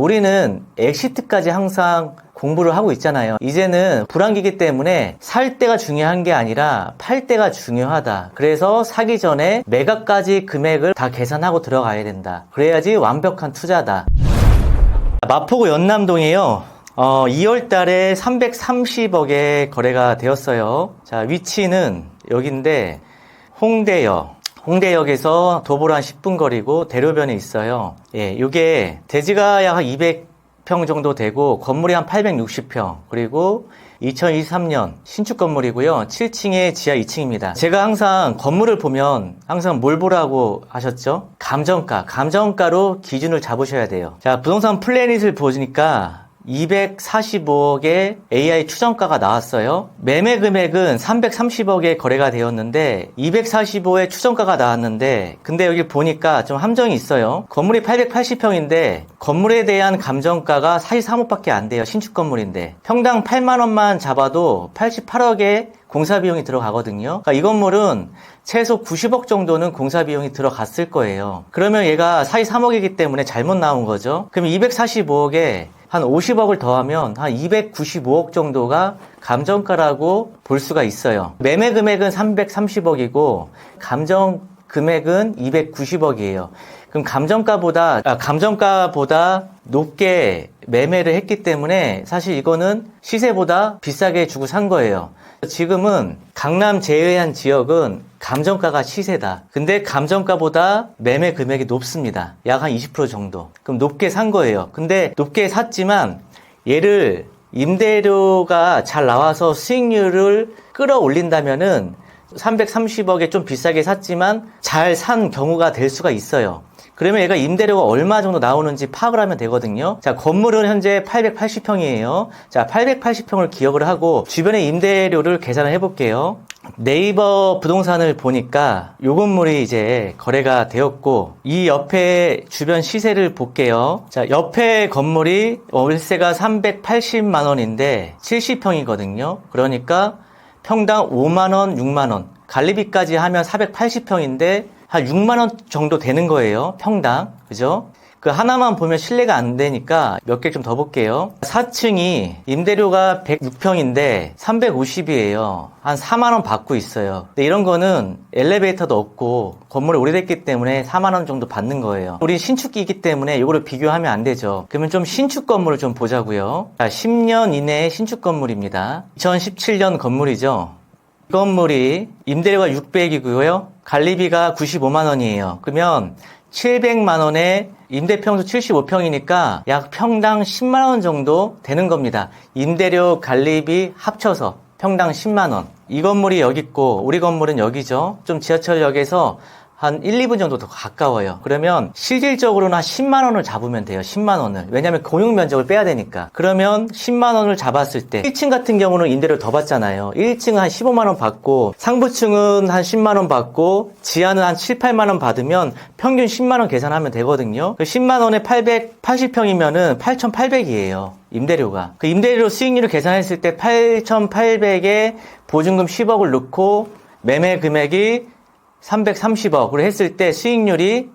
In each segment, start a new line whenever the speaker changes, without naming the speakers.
우리는 엑시트까지 항상 공부를 하고 있잖아요. 이제는 불안기기 때문에 살 때가 중요한 게 아니라 팔 때가 중요하다. 그래서 사기 전에 매각까지 금액을 다 계산하고 들어가야 된다. 그래야지 완벽한 투자다. 마포구 연남동이에요. 어, 2월 달에 330억에 거래가 되었어요. 자, 위치는 여긴데 홍대역. 홍대역에서 도보로 한 10분 거리고 대로변에 있어요. 예, 요게 대지가 약 200평 정도 되고 건물이 한 860평. 그리고 2023년 신축 건물이고요. 7층에 지하 2층입니다. 제가 항상 건물을 보면 항상 뭘 보라고 하셨죠? 감정가. 감정가로 기준을 잡으셔야 돼요. 자, 부동산 플래닛을 보니까 245억의 AI 추정가가 나왔어요. 매매 금액은 330억에 거래가 되었는데 245의 추정가가 나왔는데 근데 여기 보니까 좀 함정이 있어요. 건물이 880평인데 건물에 대한 감정가가 43억밖에 안 돼요. 신축 건물인데 평당 8만 원만 잡아도 88억의 공사 비용이 들어가거든요. 그러니까 이 건물은 최소 90억 정도는 공사 비용이 들어갔을 거예요. 그러면 얘가 43억이기 때문에 잘못 나온 거죠. 그럼 245억에 한 50억을 더하면 한 295억 정도가 감정가라고 볼 수가 있어요. 매매 금액은 330억이고 감정 금액은 290억이에요. 그럼 감정가보다 아, 감정가보다 높게 매매를 했기 때문에 사실 이거는 시세보다 비싸게 주고 산 거예요. 지금은 강남 제외한 지역은 감정가가 시세다. 근데 감정가보다 매매 금액이 높습니다. 약 한 20% 정도. 그럼 높게 산 거예요. 근데 높게 샀지만 얘를 임대료가 잘 나와서 수익률을 끌어올린다면은 330억에 좀 비싸게 샀지만 잘 산 경우가 될 수가 있어요. 그러면 얘가 임대료가 얼마 정도 나오는지 파악을 하면 되거든요. 자, 건물은 현재 880평이에요. 자, 880평을 기억을 하고 주변의 임대료를 계산을 해볼게요. 네이버 부동산을 보니까 요 건물이 이제 거래가 되었고 이 옆에 주변 시세를 볼게요. 자, 옆에 건물이 월세가 380만 원인데 70평이거든요. 그러니까 평당 5만 원, 6만 원. 관리비까지 하면 480평인데 한 6만 원 정도 되는 거예요. 평당. 그죠? 그 하나만 보면 신뢰가 안 되니까 몇 개 좀 더 볼게요. 4층이 임대료가 106평인데 350이에요. 한 4만 원 받고 있어요. 근데 이런 거는 엘리베이터도 없고 건물이 오래됐기 때문에 4만 원 정도 받는 거예요. 우리 신축기이기 때문에 이거를 비교하면 안 되죠. 그러면 좀 신축 건물을 좀 보자고요. 자, 10년 이내의 신축 건물입니다. 2017년 건물이죠. 이 건물이 임대료가 600이고요. 관리비가 95만 원이에요. 그러면 700만 원에 임대 평수 75평이니까 약 평당 10만 원 정도 되는 겁니다. 임대료 관리비 합쳐서 평당 10만 원. 이 건물이 여기 있고 우리 건물은 여기죠. 좀 지하철역에서 한 1, 2분 정도 더 가까워요. 그러면 실질적으로는 한 10만 원을 잡으면 돼요. 10만 원을. 왜냐면 공용 면적을 빼야 되니까. 그러면 10만 원을 잡았을 때 1층 같은 경우는 임대료 더 받잖아요. 1층은 한 15만 원 받고 상부층은 한 10만 원 받고 지하는 한 7, 8만 원 받으면 평균 10만 원 계산하면 되거든요. 10만 원에 880평이면은 8,800이에요. 임대료가. 그 임대료 수익률을 계산했을 때 8,800에 보증금 10억을 넣고 매매 금액이 330억으로 했을 때 수익률이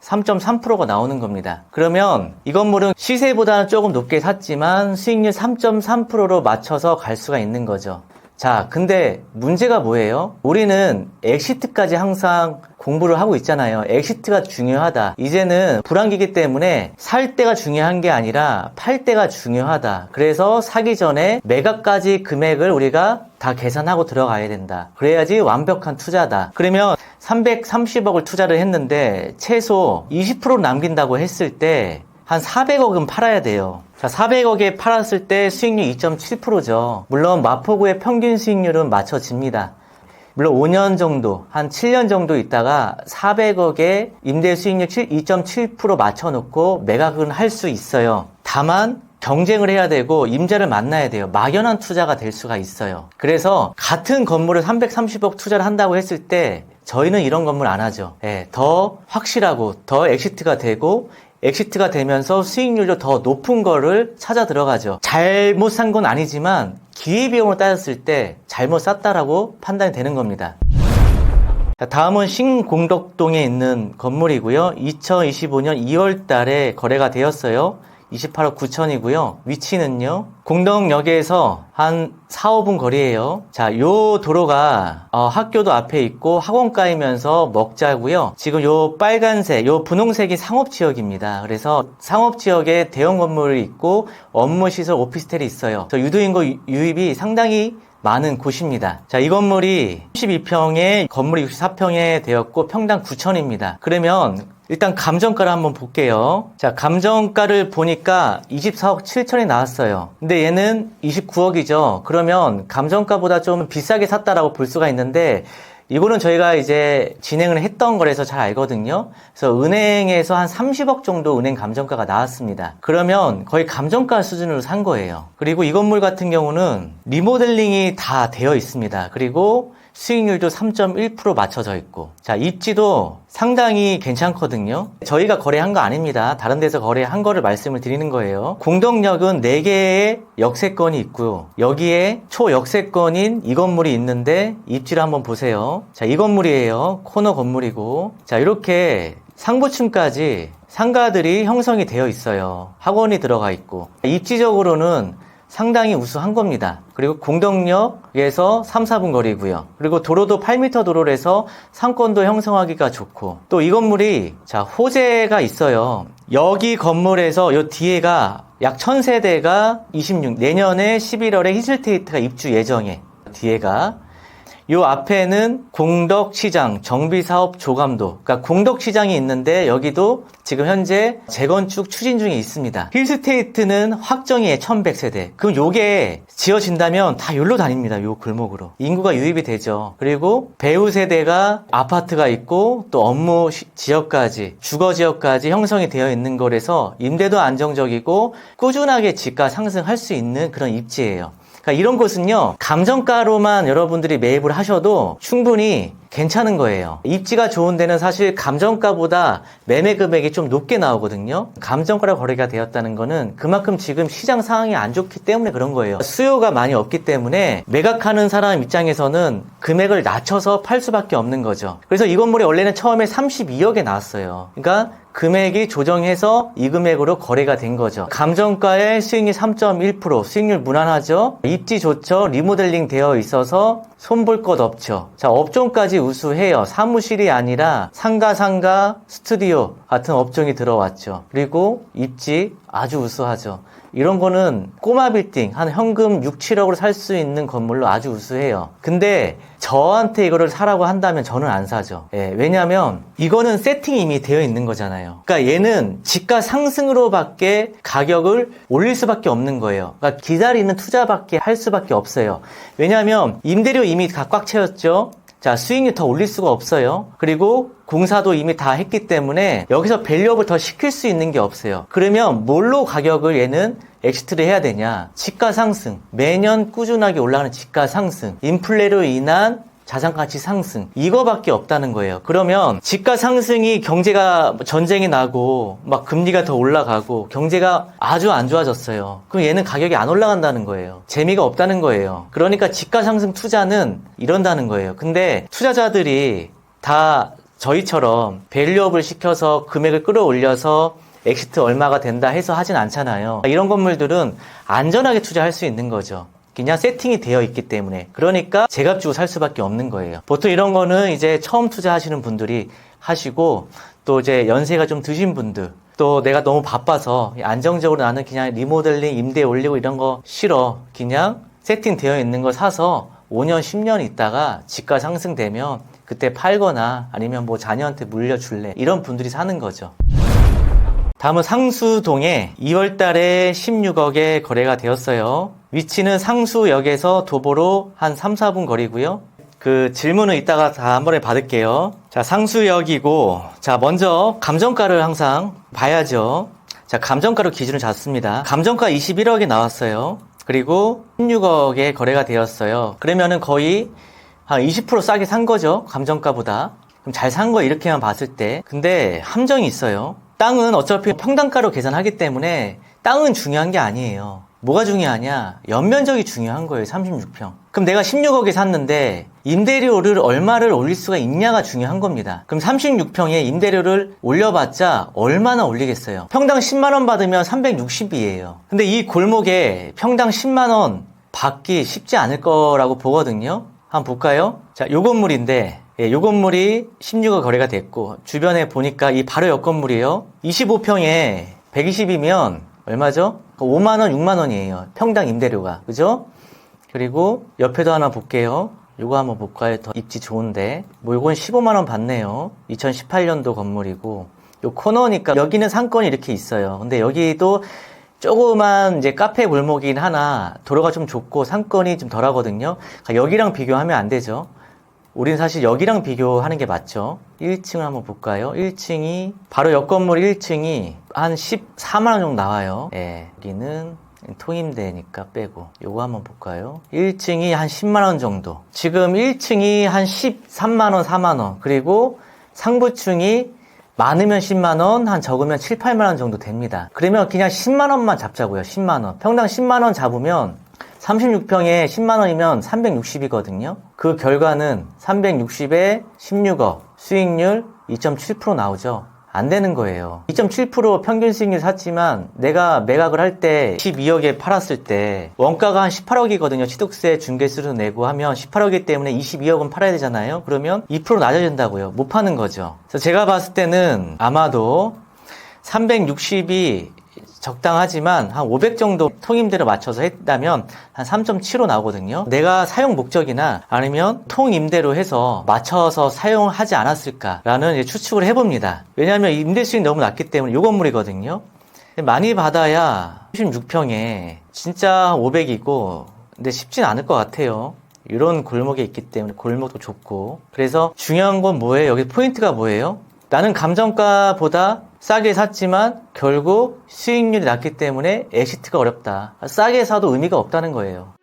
3.3%가 나오는 겁니다. 그러면 이 건물은 시세보다는 조금 높게 샀지만 수익률 3.3%로 맞춰서 갈 수가 있는 거죠. 자, 근데 문제가 뭐예요? 우리는 엑시트까지 항상 공부를 하고 있잖아요. 엑시트가 중요하다. 이제는 불안기기 때문에 살 때가 중요한 게 아니라 팔 때가 중요하다. 그래서 사기 전에 매각까지 금액을 우리가 다 계산하고 들어가야 된다. 그래야지 완벽한 투자다. 그러면 330억을 투자를 했는데 최소 20% 남긴다고 했을 때 한 400억은 팔아야 돼요. 자, 400억에 팔았을 때 수익률 2.7%죠. 물론 마포구의 평균 수익률은 맞춰집니다. 물론 5년 정도, 한 7년 정도 있다가 400억에 임대 수익률 2.7% 맞춰놓고 매각은 할 수 있어요. 다만 경쟁을 해야 되고 임자를 만나야 돼요. 막연한 투자가 될 수가 있어요. 그래서 같은 건물을 330억 투자를 한다고 했을 때 저희는 이런 건물 안 하죠. 예, 더 확실하고 더 엑시트가 되고 엑시트가 되면서 수익률도 더 높은 거를 찾아 들어가죠. 잘못 산 건 아니지만 기회비용을 따졌을 때 잘못 샀다라고 판단이 되는 겁니다. 자, 다음은 신공덕동에 있는 건물이고요. 2025년 2월 달에 거래가 되었어요. 28억 9천이고요. 위치는요. 공덕역에서 한 4, 5분 거리에요. 자, 요 도로가 어, 학교도 앞에 있고 학원가이면서 먹자고요. 지금 요 빨간색, 요 분홍색이 상업 지역입니다. 그래서 상업 지역에 대형 건물이 있고 업무 시설 오피스텔이 있어요. 저 유도인구 유- 유입이 상당히 많은 곳입니다. 자, 이 건물이 32평에 건물이 64평에 되었고 평당 9천입니다. 그러면 일단 감정가를 한번 볼게요. 자, 감정가를 보니까 24억 7천이 나왔어요. 근데 얘는 29억이죠. 그러면 감정가보다 좀 비싸게 샀다라고 볼 수가 있는데 이거는 저희가 이제 진행을 했던 거라서 잘 알거든요. 그래서 은행에서 한 30억 정도 은행 감정가가 나왔습니다. 그러면 거의 감정가 수준으로 산 거예요. 그리고 이 건물 같은 경우는 리모델링이 다 되어 있습니다. 그리고 수익률도 3.1% 맞춰져 있고. 자 입지도 상당히 괜찮거든요. 저희가 거래한 거 아닙니다. 다른 데서 거래한 거를 말씀을 드리는 거예요. 공덕역은 4개의 역세권이 있고요. 여기에 초역세권인 이 건물이 있는데 입지를 한번 보세요. 자이 건물이에요. 코너 건물이고. 자 이렇게 상부층까지 상가들이 형성이 되어 있어요. 학원이 들어가 있고. 입지적으로는 상당히 우수한 겁니다. 그리고 공덕역에서 3, 4분 거리고요. 그리고 도로도 8m 도로라서 상권도 형성하기가 좋고 또 이 건물이 자 호재가 있어요. 여기 건물에서 요 뒤에가 약 1000세대가 26 내년에 11월에 히슬테이트가 입주 예정에 뒤에가 요 앞에는 공덕시장 정비사업 조감도. 그러니까 공덕시장이 있는데 여기도 지금 현재 재건축 추진 중에 있습니다. 힐스테이트는 확정이에 1100세대. 그럼 요게 지어진다면 다 여기로 다닙니다 요 골목으로. 인구가 유입이 되죠. 그리고 배우 세대가 아파트가 있고 또 업무 시- 지역까지 주거 지역까지 형성이 되어 있는 거라서 임대도 안정적이고 꾸준하게 집가 상승할 수 있는 그런 입지예요 그러니까 이런 곳은요, 감정가로만 여러분들이 매입을 하셔도 충분히 괜찮은 거예요. 입지가 좋은 데는 사실 감정가보다 매매 금액이 좀 높게 나오거든요. 감정가로 거래가 되었다는 거는 그만큼 지금 시장 상황이 안 좋기 때문에 그런 거예요. 수요가 많이 없기 때문에 매각하는 사람 입장에서는 금액을 낮춰서 팔 수밖에 없는 거죠. 그래서 이 건물이 원래는 처음에 32억에 나왔어요. 그러니까 금액이 조정해서 이 금액으로 거래가 된 거죠. 감정가의 수익률 3.1%, 수익률 무난하죠? 입지 좋죠? 리모델링 되어 있어서 손볼 것 없죠. 자, 업종까지 우수해요. 사무실이 아니라 상가, 상가, 스튜디오 같은 업종이 들어왔죠. 그리고 입지 아주 우수하죠. 이런 거는 꼬마 빌딩 한 현금 6, 7억으로 살 수 있는 건물로 아주 우수해요. 근데 저한테 이거를 사라고 한다면 저는 안 사죠. 예, 왜냐하면 이거는 세팅이 이미 되어 있는 거잖아요. 그러니까 얘는 집가 상승으로밖에 가격을 올릴 수밖에 없는 거예요. 그러니까 기다리는 투자밖에 할 수밖에 없어요. 왜냐하면 임대료 이미 다 꽉 채웠죠. 자, 수익률 더 올릴 수가 없어요. 그리고 공사도 이미 다 했기 때문에 여기서 밸류업을 더 시킬 수 있는 게 없어요. 그러면 뭘로 가격을 얘는 엑시트를 해야 되냐? 집가 상승. 매년 꾸준하게 올라가는 집가 상승. 인플레로 인한 자산 가치 상승 이거밖에 없다는 거예요. 그러면 집가 상승이 경제가 전쟁이 나고 막 금리가 더 올라가고 경제가 아주 안 좋아졌어요. 그럼 얘는 가격이 안 올라간다는 거예요. 재미가 없다는 거예요. 그러니까 집가 상승 투자는 이런다는 거예요. 근데 투자자들이 다 저희처럼 밸류업을 시켜서 금액을 끌어올려서 엑시트 얼마가 된다 해서 하진 않잖아요. 이런 건물들은 안전하게 투자할 수 있는 거죠. 그냥 세팅이 되어 있기 때문에 그러니까 제값 주고 살 수밖에 없는 거예요. 보통 이런 거는 이제 처음 투자하시는 분들이 하시고 또 이제 연세가 좀 드신 분들 또 내가 너무 바빠서 안정적으로 나는 그냥 리모델링 임대 올리고 이런 거 싫어 그냥 세팅 되어 있는 거 사서 5년 10년 있다가 집가 상승되면 그때 팔거나 아니면 뭐 자녀한테 물려줄래 이런 분들이 사는 거죠. 다음은 상수동에 2월 달에 16억에 거래가 되었어요. 위치는 상수역에서 도보로 한 3, 4분 거리고요. 그 질문은 이따가 다 한 번에 받을게요. 자, 상수역이고, 자, 먼저 감정가를 항상 봐야죠. 자, 감정가로 기준을 잡습니다. 감정가 21억이 나왔어요. 그리고 16억에 거래가 되었어요. 그러면은 거의 한 20% 싸게 산 거죠. 감정가보다. 그럼 잘 산 거 이렇게만 봤을 때. 근데 함정이 있어요. 땅은 어차피 평당가로 계산하기 때문에 땅은 중요한 게 아니에요. 뭐가 중요하냐? 연면적이 중요한 거예요, 36평. 그럼 내가 16억에 샀는데 임대료를 얼마를 올릴 수가 있냐가 중요한 겁니다. 그럼 36평에 임대료를 올려봤자 얼마나 올리겠어요? 평당 10만원 받으면 360이에요. 근데 이 골목에 평당 10만원 받기 쉽지 않을 거라고 보거든요. 한번 볼까요? 자, 요 건물인데 예, 요 건물이 16억 거래가 됐고 주변에 보니까 이 바로 옆 건물이에요. 25평에 120이면 얼마죠? 5만 원, 6만 원이에요. 평당 임대료가. 그죠? 그리고 옆에도 하나 볼게요. 요거 한번 볼까요? 더 입지 좋은데. 뭐 요건 15만 원 받네요. 2018년도 건물이고. 요 코너니까 여기는 상권이 이렇게 있어요. 근데 여기도 조그만 이제 카페 골목이긴 하나 도로가 좀 좁고 상권이 좀 덜하거든요. 그러니까 여기랑 비교하면 안 되죠. 우린 사실 여기랑 비교하는 게 맞죠. 1층을 한번 볼까요? 1층이 바로 옆 건물 1층이 한 14만 원 정도 나와요. 예. 여기는 통임대니까 빼고 요거 한번 볼까요? 1층이 한 10만 원 정도. 지금 1층이 한 13만 원, 4만 원. 그리고 상부층이 많으면 10만 원, 한 적으면 7, 8만 원 정도 됩니다. 그러면 그냥 10만 원만 잡자고요. 10만 원. 평당 10만 원 잡으면 36평에 10만 원이면 360이거든요. 그 결과는 360에 16억, 수익률 2.7% 나오죠. 안 되는 거예요. 2.7% 평균 수익률 샀지만 내가 매각을 할 때 12억에 팔았을 때 원가가 한 18억이거든요. 취득세 중개수로 내고 하면 18억이기 때문에 22억은 팔아야 되잖아요. 그러면 2% 낮아진다고요. 못 파는 거죠. 그래서 제가 봤을 때는 아마도 360이 적당하지만 한 500 정도 통임대로 맞춰서 했다면 한 3.75 나오거든요. 내가 사용 목적이나 아니면 통임대로 해서 맞춰서 사용하지 않았을까라는 추측을 해봅니다. 왜냐하면 임대 수익이 너무 낮기 때문에 요 건물이거든요. 많이 받아야 36평에 진짜 500이고 근데 쉽진 않을 것 같아요. 이런 골목에 있기 때문에 골목도 좁고 그래서 중요한 건 뭐예요? 여기 포인트가 뭐예요? 나는 감정가보다 싸게 샀지만 결국 수익률이 낮기 때문에 엑시트가 어렵다. 싸게 사도 의미가 없다는 거예요.